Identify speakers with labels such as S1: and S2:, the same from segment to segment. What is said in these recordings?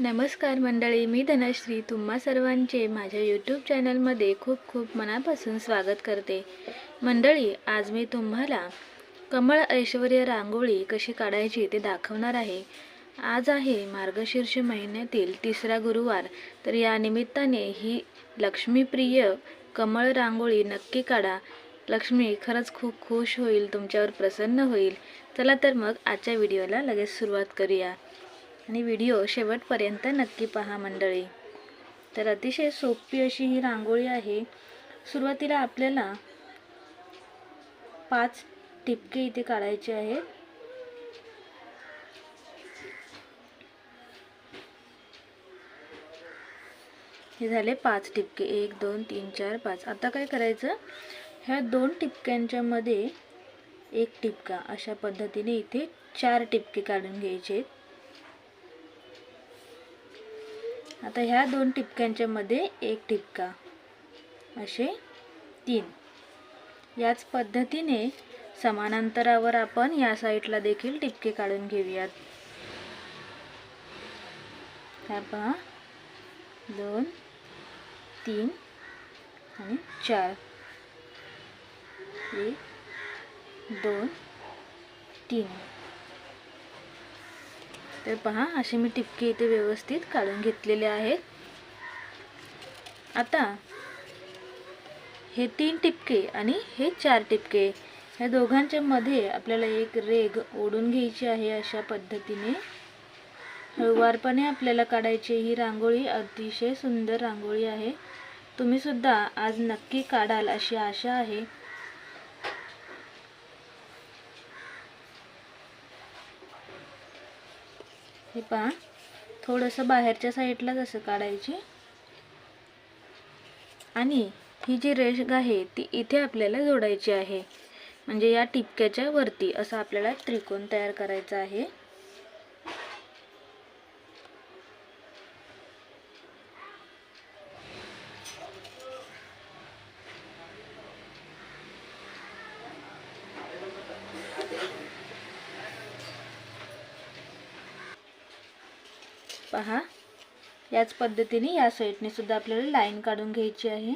S1: नमस्कार मंडळी मी धनश्री. तुम्हा सर्वांचे माझ्या यूट्यूब चॅनलमध्ये खूप खूप मनापासून स्वागत करते. मंडळी आज मी तुम्हाला कमळ ऐश्वर्य रांगोळी कशी काढायची ते दाखवणार आहे. आज आहे मार्गशीर्ष महिन्यातील तिसरा गुरुवार तर या निमित्ताने ही लक्ष्मीप्रिय कमळ रांगोळी नक्की काढा. लक्ष्मी खरंच खूप खुश होईल तुमच्यावर प्रसन्न होईल. चला तर मग आजच्या व्हिडिओला लगेच सुरुवात करूया. आणि व्हिडिओ शेवटपर्यंत नक्की पहा मंडळी. तर अतिशय सोपी अशी ही रांगोळी आहे. सुरुवातीला आपल्याला पाच टिपके इथे काढायचे आहेत. हे झाले पाच टिपके. एक दोन तीन चार पाच. आता काय करायचं? ह्या दोन टिपक्यांच्या मध्ये एक टिपका. अशा पद्धतीने इथे चार टिपके काढून घ्यायचे आहेत. आता ह्या दोन टिपक्यांच्या मध्ये एक टिपका असे तीन. याच पद्धतीने समानांतरावर आपण या साईडला देखील टिपके काढून घेऊयात. ह्या पहा. दोन तीन आणि चार. एक दोन तीन. तर पहा असे मी टिपके इथे व्यवस्थित काढून घेतलेले आहेत आता हे तीन टिपके आणि हे चार टिपके ह्या दोघांच्या मध्ये आपल्याला एक रेग ओढून घ्यायची आहे अशा पद्धतीने. हळूवारपणे आपल्याला काढायची ही रांगोळी अतिशय सुंदर रांगोळी आहे. तुम्ही सुद्धा आज नक्की काढाल अशी आशा आहे. हे पहा. थोडंसं बाहेरच्या साईडलाच असं काढायची. आणि ही जी रेष आहे ती इथे आपल्याला जोडायची आहे. म्हणजे या टिपक्याच्या वरती असं आपल्याला त्रिकोण तयार करायचा आहे. पहा. याच पद्धतीने या साईडने सुद्धा आपल्याला लाईन काढून घ्यायची आहे.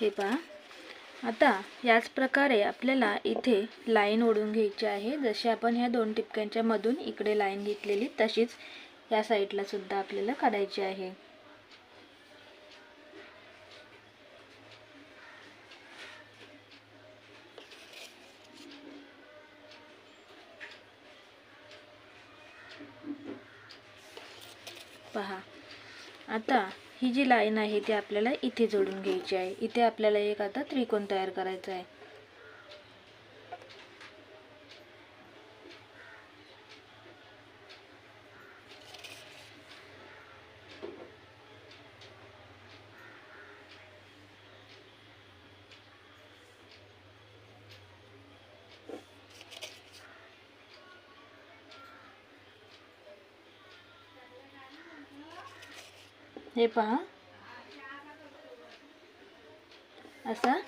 S1: हे पहा. आता याच प्रकारे आपल्याला इथे लाईन ओढून घ्यायची आहे. जशी आपण ह्या दोन टिपक्यांच्या मधून इकडे लाईन घेतलेली तशीच या साईडला सुद्धा आपल्याला काढायची आहे. पहा. आता ही जी लाईन आहे ती आपल्याला इथे जोडून घ्यायची आहे. इथे आपल्याला एक आता त्रिकोण तयार करायचा आहे. हे पहा. असा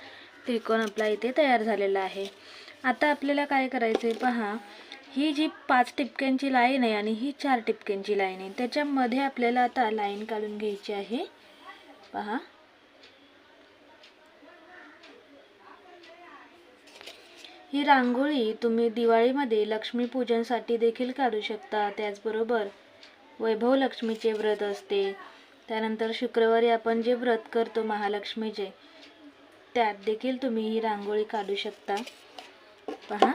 S1: त्रिकोण आपला इथे तयार झालेला आहे. आता आपल्याला काय करायचं आहे पहा. ही जी पाच टिपक्यांची लाईन आहे आणि ही चार टिपक्यांची लाईन आहे. त्याच्यामध्ये आपल्याला आता लाईन काढून घ्यायची आहे. पहा. ही रांगोळी तुम्ही दिवाळीमध्ये लक्ष्मीपूजनसाठी देखील काढू शकता. त्याचबरोबर वैभव लक्ष्मीचे व्रत असते. त्यानंतर शुक्रवारी आपण जे व्रत करतो महालक्ष्मीचे त्यात देखील तुम्ही ही रांगोळी काढू शकता. पहा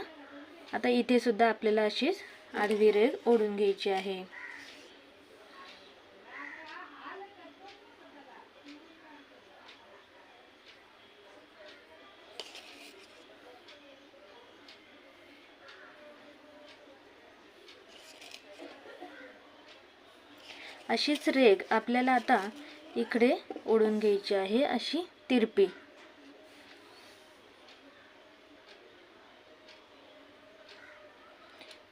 S1: आता इथे सुद्धा आपल्याला अशीच आडवी रेघ ओढून घ्यायची आहे. अशीच रेग आपल्याला आता इकडे ओढून घ्यायची आहे अशी तिरपी.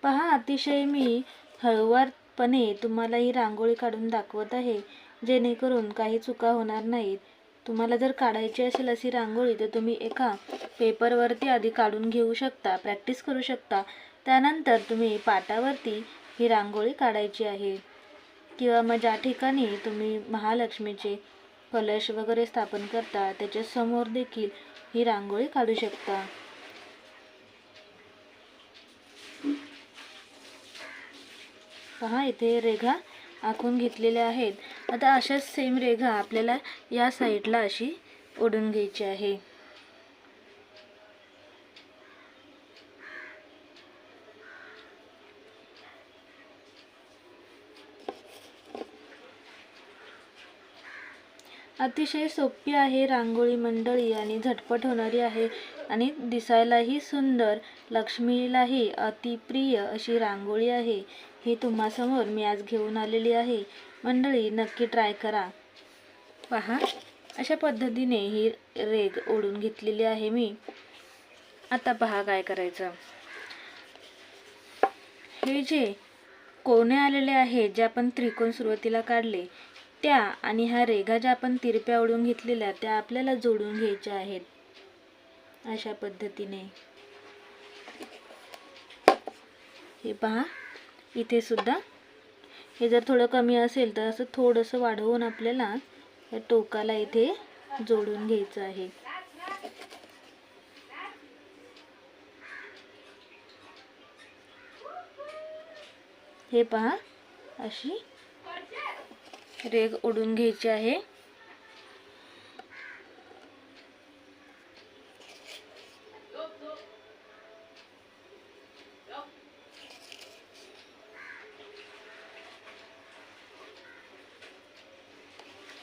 S1: पहा अतिशय मी हळुवारपणे तुम्हाला ही रांगोळी काढून दाखवत आहे जेणेकरून काही चुका होणार नाहीत. तुम्हाला जर काढायची असेल अशी रांगोळी तर तुम्ही एका पेपरवरती आधी काढून घेऊ शकता प्रॅक्टिस करू शकता. त्यानंतर तुम्ही पाटावरती ही रांगोळी काढायची आहे. किंवा मग ज्या ठिकाणी तुम्ही महालक्ष्मीचे कलश वगैरे स्थापन करता त्याच्यासमोर देखील ही रांगोळी काढू शकता. पहा इथे रेघा आखून घेतलेल्या आहेत. आता अशाच सेम रेघा आपल्याला या साईडला अशी ओढून घ्यायची आहे. अतिशय सोपी आहे रांगोळी मंडळी आणि झटपट होणारी आहे आणि दिसायलाही सुंदर. लक्ष्मीलाही अतिप्रिय अशी रांगोळी आहे. ही तुम्हासमोर मी आज घेऊन आलेली आहे. मंडळी नक्की ट्राय करा. पहा अशा पद्धतीने ही रेग ओढून घेतलेली आहे मी. आता पहा काय करायचं. हे जे कोणे आलेले आहेत जे आपण त्रिकोण सुरुवातीला काढले त्या आणि ह्या रेघा ज्या आपण तिरप्या ओढून घेतलेल्या त्या आपल्याला जोडून घ्यायच्या आहेत. अशा पद्धतीने. हे पहा इथे सुद्धा. हे जर थोडं कमी असेल तर असं थोडंसं वाढवून आपल्याला या टोकाला इथे जोडून घ्यायचं आहे. हे पहा अशी रेग ओढून घ्यायची आहे.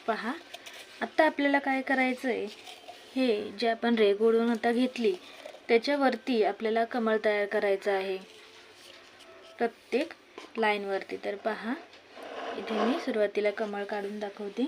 S1: पहा आता आपल्याला काय करायचं आहे हे जे आपण रेग ओढून आता घेतली त्याच्यावरती आपल्याला कमळ तयार करायचं आहे. प्रत्येक लाईनवरती. तर पहा इथे मी सुरुवातीला कमळ काढून दाखवते.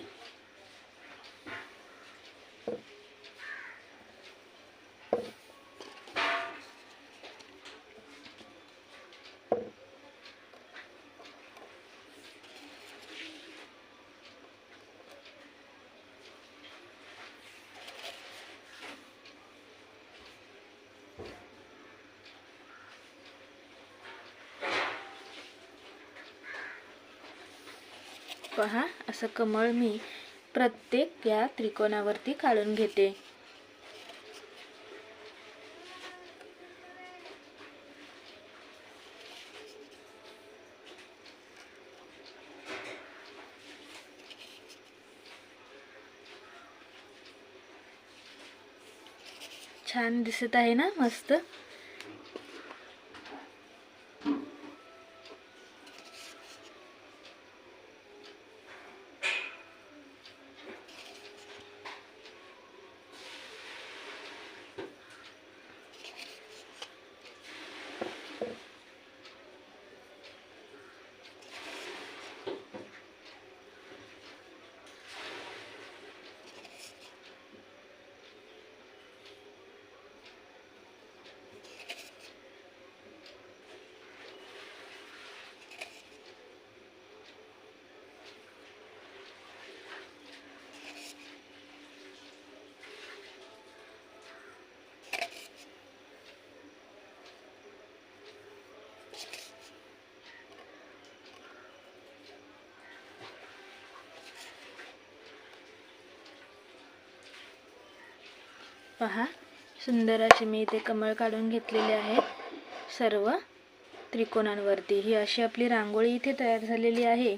S1: पहा असं कमळ मी प्रत्येक या त्रिकोणावरती काढून घेते. छान दिसत आहे ना मस्त? पहा. सुंदर असे मी इथे कमळ काढून घेतलेले आहेत. सर्व त्रिकोणांवरती. ही अशी आपली रांगोळी इथे तयार झालेली आहे.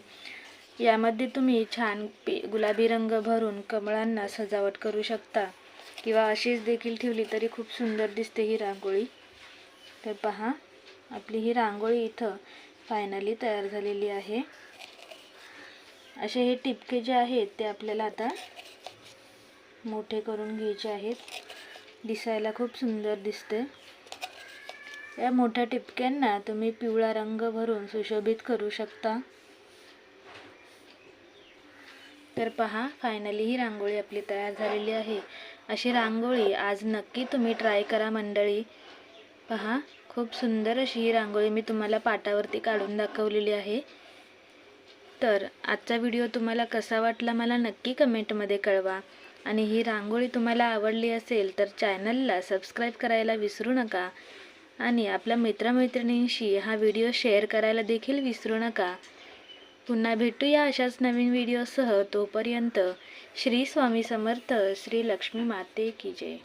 S1: यामध्ये तुम्ही छान पे गुलाबी रंग भरून कमळांना सजावट करू शकता. किंवा अशीच देखील ठेवली तरी खूप सुंदर दिसते ही रांगोळी. तर पहा आपली ही रांगोळी इथं फायनली तयार झालेली आहे. असे हे टिपके जे आहेत ते आपल्याला आता मोठे करून घ्यायचे आहेत. दिसायला खूप सुंदर दिसते. या मोठ्या टिपक्यांना तुम्ही पिवळा रंग भरून सुशोभित करू शकता. तर पहा फायनली ही रांगोळी आपली तयार झालेली आहे. अशी रांगोळी आज नक्की तुम्ही ट्राय करा मंडळी. पहा खूप सुंदर अशी ही रांगोळी मी तुम्हाला पाटावरती काढून दाखवलेली आहे. तर आजचा व्हिडिओ तुम्हाला कसा वाटला मला नक्की कमेंटमध्ये कळवा. आणि ही रांगोळी तुम्हाला आवडली असेल तर चॅनलला सबस्क्राईब करायला विसरू नका. आणि आपल्या मित्रमैत्रिणींशी हा व्हिडिओ शेअर करायला देखील विसरू नका. पुन्हा भेटूया अशाच नवीन व्हिडिओसह. तोपर्यंत श्री स्वामी समर्थ श्री लक्ष्मी माते की जय.